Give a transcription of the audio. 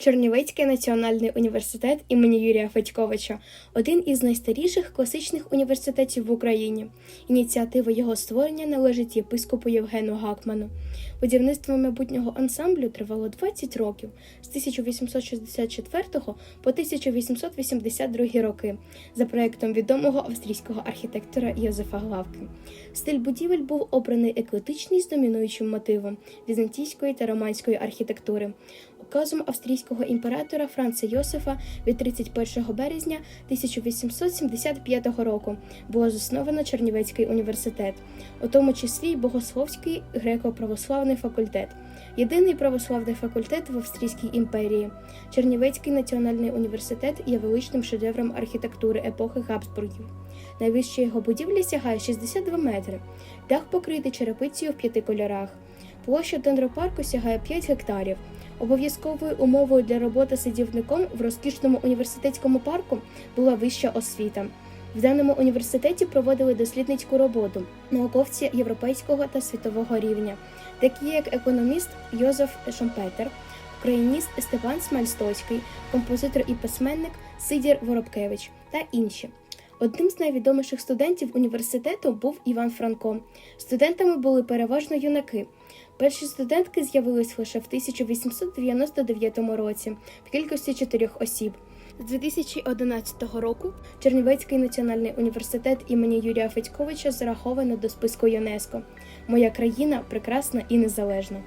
Чернівецький національний університет імені Юрія Федьковича один із найстаріших класичних університетів в Україні. Ініціатива його створення належить єпископу Євгену Гакману. Будівництво майбутнього ансамблю тривало 20 років з 1864 по 1882 роки за проектом відомого австрійського архітектора Йозефа Главки. Стиль будівель був обраний еклетичний з домінуючим мотивом візантійської та романської архітектури. Указом австрійського імператора Франца Йосифа від 31 березня 1875 року було засновано Чернівецький університет, у тому числі й Богословський греко-православний факультет, єдиний православний факультет в Австрійській імперії. Чернівецький національний університет є величним шедевром архітектури епохи Габсбургів. Найвища його будівля сягає 62 метри, дах покритий черепицею в п'яти кольорах. Площа дендропарку сягає 5 гектарів. Обов'язковою умовою для роботи садівником в розкішному університетському парку була вища освіта. В даному університеті проводили дослідницьку роботу науковці європейського та світового рівня, такі як економіст Йозеф Шомпетер, україніст Степан Смальстоцький, композитор і письменник Сидір Воробкевич та інші. Одним з найвідоміших студентів університету був Іван Франко. Студентами були переважно юнаки. Перші студентки з'явились лише в 1899 році в кількості чотирьох осіб. З 2011 року Чернівецький національний університет імені Юрія Федьковича зараховано до списку ЮНЕСКО. Моя країна прекрасна і незалежна.